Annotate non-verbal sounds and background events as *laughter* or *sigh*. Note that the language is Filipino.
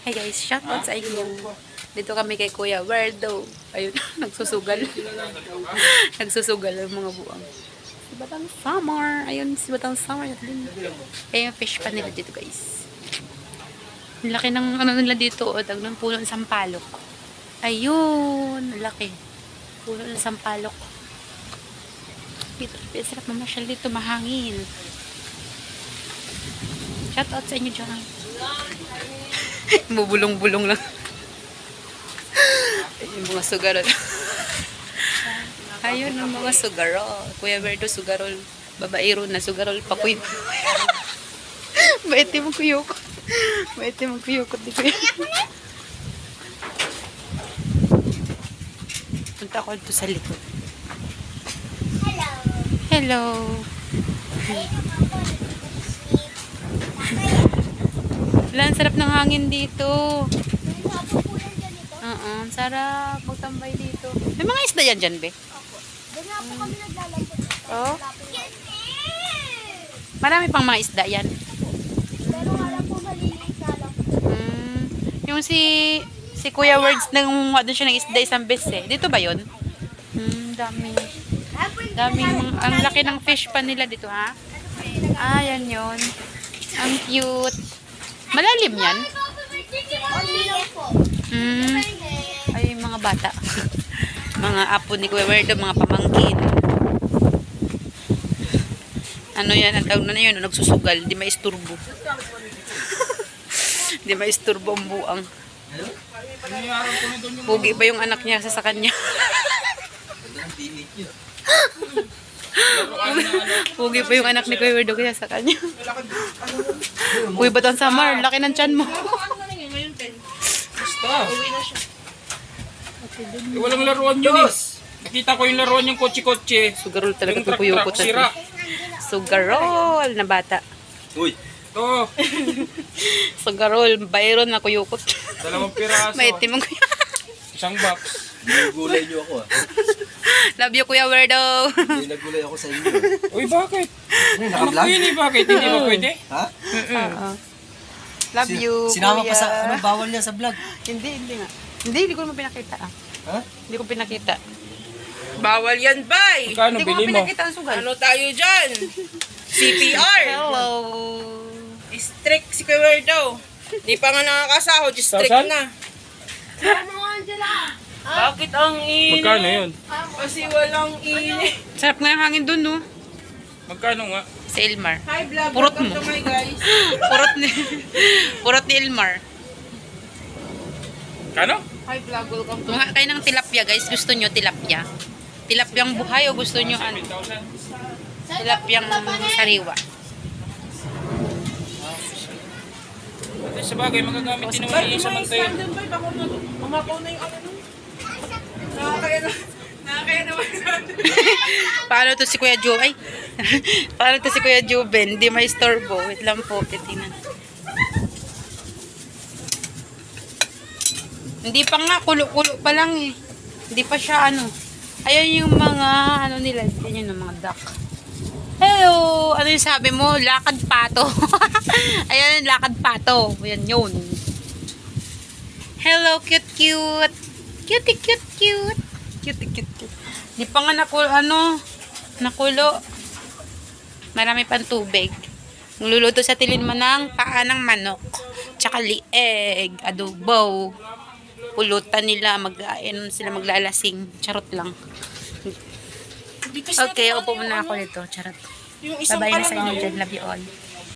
Hey guys, shout out sa inyo. Dito kami kay Kuya Werdo. Ayun, *laughs* nagsusugal. *laughs* nagsusugal ang mga buwang. Si Batang Summer. Ayun, si Batang Summer. Kaya yung fish pa nila dito guys. Ang laki ng ano nila dito. O, tag ng puno ng sampalok. Ayun, laki. Puno ng sampalok. Dito, sarap mamasyal dito, mahangin. Shout out sa inyo dyan. Bubulong-bulong lang. yung mga sugarol. Ayun ang mga sugarol. Kuya Berto sugarol. Babaero na sugarol pa kuya. Baiti mo kuyoko. Baiti mo kuyoko di kuya. Punta ko dito sa likod. Hello. Wala, sarap ng hangin dito. Oo, ang sarap magtambay dito. May mga isda yan dyan, be? Doon nga po kami naglalambot. Oo. Marami pang mga isda yan. Pero lang po maliliit na lang. Mm, yung si si Kuya Words nang doon siya ng isda isang beses eh. Dito ba yun? Hmm, dami. Dami. Ang laki ng fish pa nila dito, ha? Ah, yan yun. Ang cute. Malalim yan. Hmm. Ay, mga bata. *laughs* mga apo ni Kuya mga pamangkin. Ano yan, ang tawag na na yun, nagsusugal, di maisturbo. *laughs* di maisturbo ang buang. Pugi pa yung anak niya sa sa kanya. *laughs* *laughs* Pugi pa yung anak ni Kuya Werdo kaya sa kanya. Uy, ba't ang summer? Laki ng tiyan mo. Basta. Eh, walang laruan yun eh. Nakita ko yung laruan yung kotse-kotse. Talaga itong kuyukot truck-truck, sira. natin. Sugarol na bata. Uy, Ito, *laughs* Sugarol, bayron na kuyukot. dalawang piraso. May itim ang kuya. Isang box. ginugulay niyo ako ah. Love you, Kuya Werdo. Hindi nagulay ako sa inyo. Uy, bakit? Ano, naka-vlog? yun eh, bakit? Hindi ba pwede? Ha? Oo. Love you, Sinama Kuya. pa sa, ano, bawal niya sa vlog. Hindi, hindi nga. Hindi, hindi ko naman pinakita. Ah. Ha? Hindi ko pinakita. Bawal yan, bay! Hindi ko bili mo? pinakita ang sugal. Ano tayo dyan? CPR! Hello. Strict si Kuya Werdo. Di pa nga nakakasahod, strict Sasal? na. Ano Angela? Bakit ang init? Magkano yun? Kasi walang init. Sarap nga yung hangin dun, no? Magkano nga? Sa Ilmar. Hi vlog, Purot mo. to my guys. *laughs* Purot ni, purot ni Ilmar. Kano? Hi vlog, welcome to Mga kayo ng tilapia, guys. Gusto nyo tilapia? Tilapyang buhay o gusto nyo ano? 1,000. Tilapyang sariwa. Sa bagay, magagamit din naman yung isang mag- umapaw na yung ano nun. Nakakaya na. Nakakaya naman Paano to si Kuya Joe? Ay, *laughs* paano to si Kuya Juben? Hindi may storbo. Wait lang po, titingnan. Hindi pa nga, kulo-kulo pa lang eh. Hindi pa siya ano. Ayan yung mga, ano nila, yan yung mga duck. Hello! Ano yung sabi mo? Lakad pato. *laughs* Ayan lakad pato. Ayan yun. Hello, cute, cute. Cute, cute, cute. Cute, cute, cute. Di pa nga nakulo, ano, nakulo. Marami pang tubig. Ngluluto sa tilin mo ng paa ng manok. Tsaka lieg, adobo. Pulutan nila, mag ano sila maglalasing. Charot lang. Okay, upo muna ako nito. Charot. Yung isang Bye-bye na sa inyo dyan. Love you all.